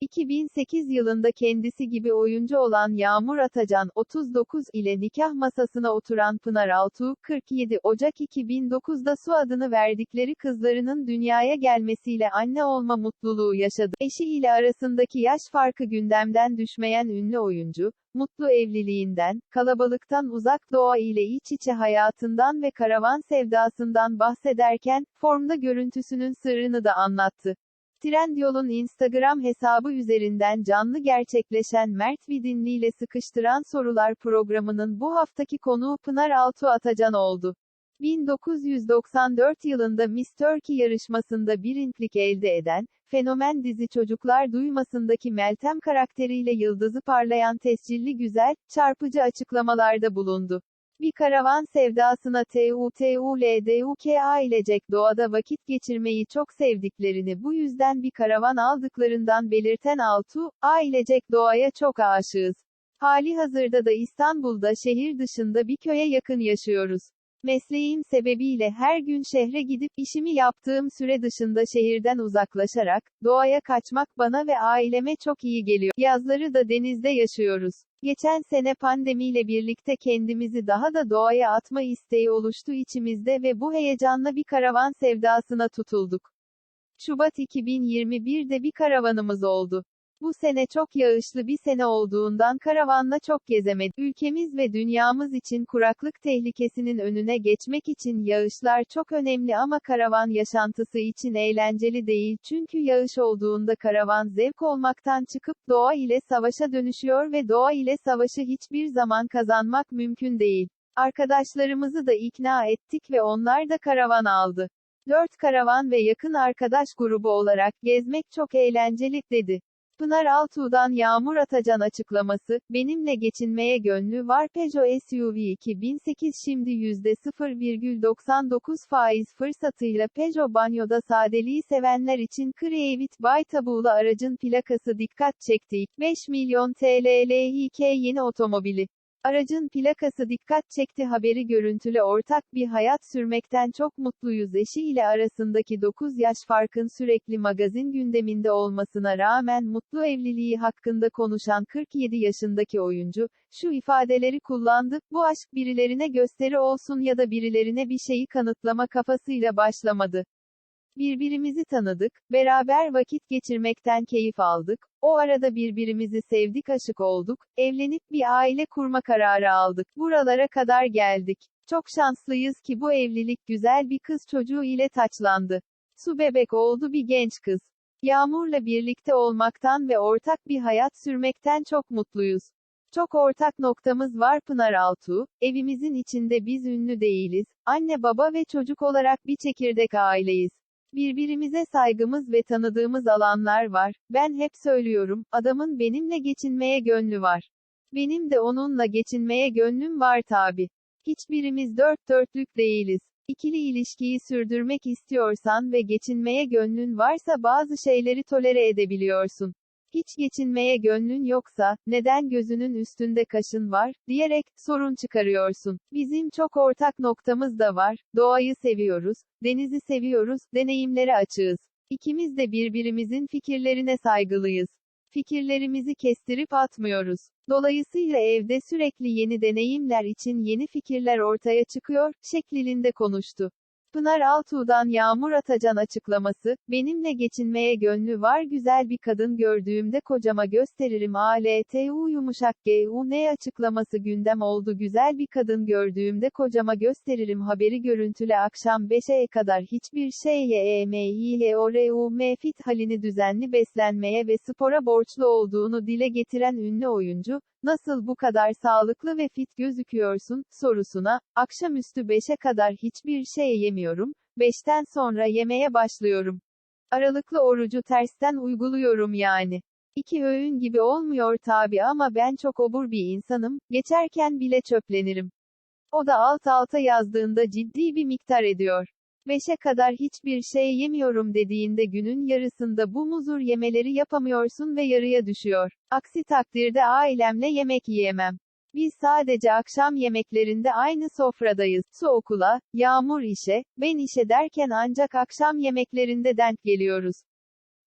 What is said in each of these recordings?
2008 yılında kendisi gibi oyuncu olan Yağmur Atacan, 39, ile nikah masasına oturan Pınar Altuğ, 47 Ocak 2009'da su adını verdikleri kızlarının dünyaya gelmesiyle anne olma mutluluğu yaşadı. Eşi ile arasındaki yaş farkı gündemden düşmeyen ünlü oyuncu, mutlu evliliğinden, kalabalıktan uzak doğa ile iç içe hayatından ve karavan sevdasından bahsederken, formda görüntüsünün sırrını da anlattı. Trendyol'un Instagram hesabı üzerinden canlı gerçekleşen Mert Vidinli ile Sıkıştıran Sorular programının bu haftaki konuğu Pınar Altuğ Atacan oldu. 1994 yılında Miss Turkey yarışmasında birincilik elde eden, fenomen dizi Çocuklar Duymasındaki Meltem karakteriyle yıldızı parlayan tescilli güzel, çarpıcı açıklamalarda bulundu. Bir karavan sevdasına TUTULDUKA ilecek doğada vakit geçirmeyi çok sevdiklerini bu yüzden bir karavan aldıklarından belirten Altu, ailecek doğaya çok aşığız. Hali hazırda da İstanbul'da şehir dışında bir köye yakın yaşıyoruz. Mesleğim sebebiyle her gün şehre gidip işimi yaptığım süre dışında şehirden uzaklaşarak, doğaya kaçmak bana ve aileme çok iyi geliyor. Yazları da denizde yaşıyoruz. Geçen sene pandemiyle birlikte kendimizi daha da doğaya atma isteği oluştu içimizde ve bu heyecanla bir karavan sevdasına tutulduk. Şubat 2021'de bir karavanımız oldu. Bu sene çok yağışlı bir sene olduğundan karavanla çok gezemedik. Ülkemiz ve dünyamız için kuraklık tehlikesinin önüne geçmek için yağışlar çok önemli ama karavan yaşantısı için eğlenceli değil çünkü yağış olduğunda karavan zevk olmaktan çıkıp doğa ile savaşa dönüşüyor ve doğa ile savaşı hiçbir zaman kazanmak mümkün değil. Arkadaşlarımızı da ikna ettik ve onlar da karavan aldı. Dört karavan ve yakın arkadaş grubu olarak gezmek çok eğlenceli, dedi. Pınar Altuğ'dan Yağmur Atacan açıklaması, benimle geçinmeye gönlü var Peugeot SUV 2008 şimdi %0,99 faiz fırsatıyla Peugeot banyoda sadeliği sevenler için Creavit Bay Tabuğlu aracın plakası dikkat çekti. 5 milyon TL LHK yeni otomobili. Aracın plakası dikkat çekti haberi görüntülü ortak bir hayat sürmekten çok mutluyuz eşi ile arasındaki 9 yaş farkın sürekli magazin gündeminde olmasına rağmen mutlu evliliği hakkında konuşan 47 yaşındaki oyuncu, şu ifadeleri kullandı, bu aşk birilerine gösteri olsun ya da birilerine bir şeyi kanıtlama kafasıyla başlamadı. Birbirimizi tanıdık, beraber vakit geçirmekten keyif aldık, o arada birbirimizi sevdik aşık olduk, evlenip bir aile kurma kararı aldık. Buralara kadar geldik. Çok şanslıyız ki bu evlilik güzel bir kız çocuğu ile taçlandı. Su bebek oldu bir genç kız. Yağmur'la birlikte olmaktan ve ortak bir hayat sürmekten çok mutluyuz. Çok ortak noktamız var Pınar Altuğ, evimizin içinde biz ünlü değiliz, anne baba ve çocuk olarak bir çekirdek aileyiz. Birbirimize saygımız ve tanıdığımız alanlar var. Ben hep söylüyorum, adamın benimle geçinmeye gönlü var. Benim de onunla geçinmeye gönlüm var tabi. Hiçbirimiz dört dörtlük değiliz. İkili ilişkiyi sürdürmek istiyorsan ve geçinmeye gönlün varsa bazı şeyleri tolere edebiliyorsun. Hiç geçinmeye gönlün yoksa, neden gözünün üstünde kaşın var, diyerek, sorun çıkarıyorsun. Bizim çok ortak noktamız da var, doğayı seviyoruz, denizi seviyoruz, deneyimlere açığız. İkimiz de birbirimizin fikirlerine saygılıyız. Fikirlerimizi kestirip atmıyoruz. Dolayısıyla evde sürekli yeni deneyimler için yeni fikirler ortaya çıkıyor, şeklinde konuştu. Pınar Altuğ'dan Yağmur Atacan açıklaması, benimle geçinmeye gönlü var güzel bir kadın gördüğümde kocama gösteririm. ALTU yumuşak GU ne açıklaması gündem oldu. Güzel bir kadın gördüğümde kocama gösteririm. Haberi görüntülü akşam 5'e kadar hiçbir şeye EMİLORUM fit halini düzenli beslenmeye ve spora borçlu olduğunu dile getiren ünlü oyuncu, nasıl bu kadar sağlıklı ve fit gözüküyorsun, sorusuna, akşamüstü 5'e kadar hiçbir şey yemiyorum, 5'ten sonra yemeye başlıyorum. Aralıklı orucu tersten uyguluyorum yani. İki öğün gibi olmuyor tabi ama ben çok obur bir insanım, geçerken bile çöplenirim. O da alt alta yazdığında ciddi bir miktar ediyor. Beşe kadar hiçbir şey yemiyorum dediğinde günün yarısında bu muzur yemeleri yapamıyorsun ve yarıya düşüyor. Aksi takdirde ailemle yemek yiyemem. Biz sadece akşam yemeklerinde aynı sofradayız. Su okula, Yağmur işe, ben işe derken ancak akşam yemeklerinde denk geliyoruz.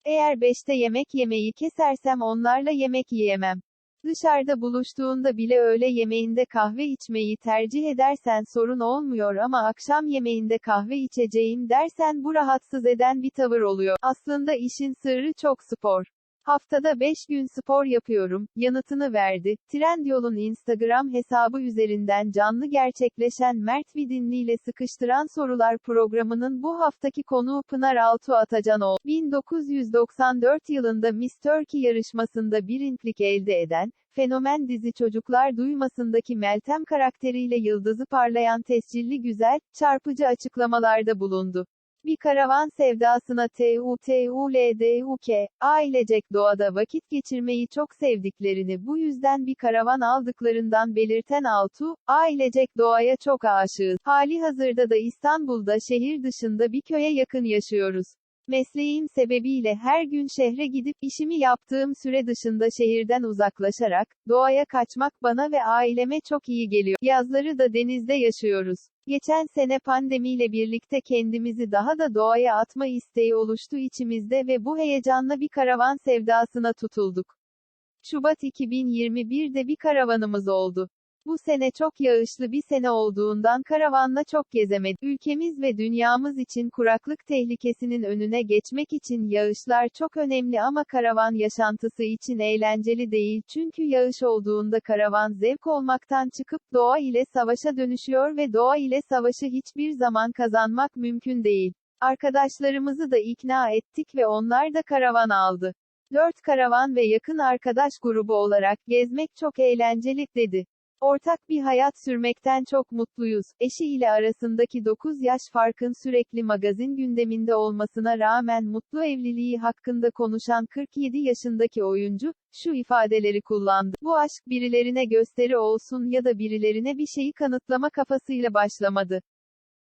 Eğer 5'te yemek yemeyi kesersem onlarla yemek yiyemem. Dışarıda buluştuğunda bile öğle yemeğinde kahve içmeyi tercih edersen sorun olmuyor ama akşam yemeğinde kahve içeceğim dersen bu rahatsız eden bir tavır oluyor. Aslında işin sırrı çok spor. Haftada 5 gün spor yapıyorum, yanıtını verdi. Trendyol'un Instagram hesabı üzerinden canlı gerçekleşen Mert Vidinli ile Sıkıştıran Sorular programının bu haftaki konuğu Pınar Altuğ Atacanoğlu. 1994 yılında Miss Turkey yarışmasında birincilik elde eden, fenomen dizi Çocuklar Duymasındaki Meltem karakteriyle yıldızı parlayan tescilli güzel, çarpıcı açıklamalarda bulundu. Bir karavan sevdasına TUTULDUK, ailecek doğada vakit geçirmeyi çok sevdiklerini bu yüzden bir karavan aldıklarından belirten Altu, ailecek doğaya çok aşığız. Hali hazırda da İstanbul'da şehir dışında bir köye yakın yaşıyoruz. Mesleğim sebebiyle her gün şehre gidip işimi yaptığım süre dışında şehirden uzaklaşarak doğaya kaçmak bana ve aileme çok iyi geliyor. Yazları da denizde yaşıyoruz. Geçen sene pandemiyle birlikte kendimizi daha da doğaya atma isteği oluştu içimizde ve bu heyecanla bir karavan sevdasına tutulduk. Şubat 2021'de bir karavanımız oldu. Bu sene çok yağışlı bir sene olduğundan karavanla çok gezemedik. Ülkemiz ve dünyamız için kuraklık tehlikesinin önüne geçmek için yağışlar çok önemli ama karavan yaşantısı için eğlenceli değil çünkü yağış olduğunda karavan zevk olmaktan çıkıp doğa ile savaşa dönüşüyor ve doğa ile savaşı hiçbir zaman kazanmak mümkün değil. Arkadaşlarımızı da ikna ettik ve onlar da karavan aldı. Dört karavan ve yakın arkadaş grubu olarak gezmek çok eğlenceli, dedi. Ortak bir hayat sürmekten çok mutluyuz. Eşi ile arasındaki 9 yaş farkın sürekli magazin gündeminde olmasına rağmen mutlu evliliği hakkında konuşan 47 yaşındaki oyuncu, şu ifadeleri kullandı. Bu aşk birilerine gösteri olsun ya da birilerine bir şeyi kanıtlama kafasıyla başlamadı.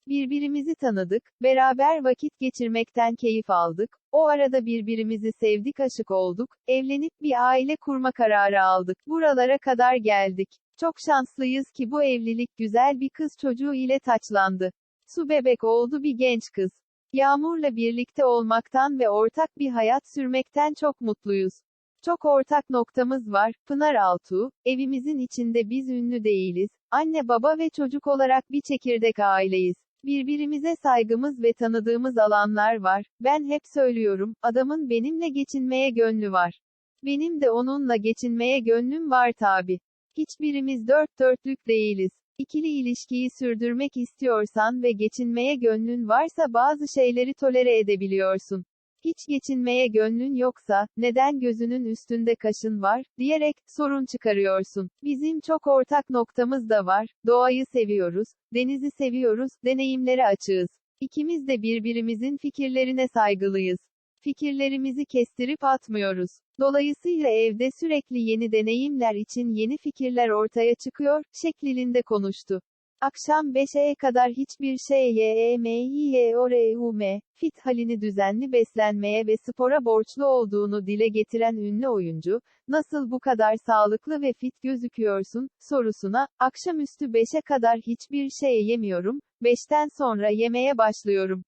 Birbirimizi tanıdık, beraber vakit geçirmekten keyif aldık, o arada birbirimizi sevdik aşık olduk, evlenip bir aile kurma kararı aldık. Buralara kadar geldik. Çok şanslıyız ki bu evlilik güzel bir kız çocuğu ile taçlandı. Su bebek oldu bir genç kız. Yağmur'la birlikte olmaktan ve ortak bir hayat sürmekten çok mutluyuz. Çok ortak noktamız var, Pınar Altuğ, evimizin içinde biz ünlü değiliz, anne baba ve çocuk olarak bir çekirdek aileyiz. Birbirimize saygımız ve tanıdığımız alanlar var. Ben hep söylüyorum, adamın benimle geçinmeye gönlü var. Benim de onunla geçinmeye gönlüm var tabi. Hiçbirimiz dört dörtlük değiliz. İkili ilişkiyi sürdürmek istiyorsan ve geçinmeye gönlün varsa bazı şeyleri tolere edebiliyorsun. Hiç geçinmeye gönlün yoksa, neden gözünün üstünde kaşın var, diyerek, sorun çıkarıyorsun. Bizim çok ortak noktamız da var, doğayı seviyoruz, denizi seviyoruz, deneyimlere açığız. İkimiz de birbirimizin fikirlerine saygılıyız. Fikirlerimizi kestirip atmıyoruz. Dolayısıyla evde sürekli yeni deneyimler için yeni fikirler ortaya çıkıyor, şeklinde konuştu. Akşam 5'e kadar hiçbir şey YEMİYORUM, fit halini düzenli beslenmeye ve spora borçlu olduğunu dile getiren ünlü oyuncu, nasıl bu kadar sağlıklı ve fit gözüküyorsun, sorusuna, akşamüstü 5'e kadar hiçbir şey yemiyorum, 5'ten sonra yemeye başlıyorum.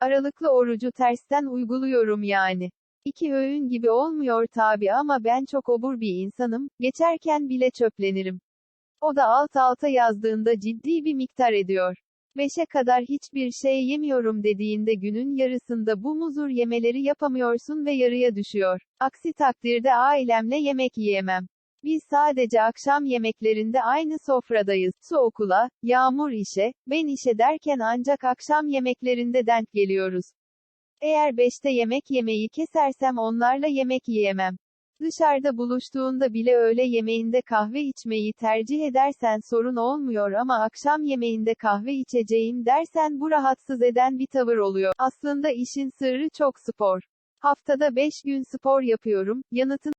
Aralıklı orucu tersten uyguluyorum yani. İki öğün gibi olmuyor tabi ama ben çok obur bir insanım, geçerken bile çöplenirim. O da alt alta yazdığında ciddi bir miktar ediyor. Beşe kadar hiçbir şey yemiyorum dediğinde günün yarısında bu muzur yemeleri yapamıyorsun ve yarıya düşüyor. Aksi takdirde ailemle yemek yiyemem. Biz sadece akşam yemeklerinde aynı sofradayız. Su okula, Yağmur işe, ben işe derken ancak akşam yemeklerinde denk geliyoruz. Eğer beşte yemek yemeyi kesersem onlarla yemek yiyemem. Dışarıda buluştuğunda bile öğle yemeğinde kahve içmeyi tercih edersen sorun olmuyor ama akşam yemeğinde kahve içeceğim dersen bu rahatsız eden bir tavır oluyor. Aslında işin sırrı çok spor. Haftada 5 gün spor yapıyorum, yanıtın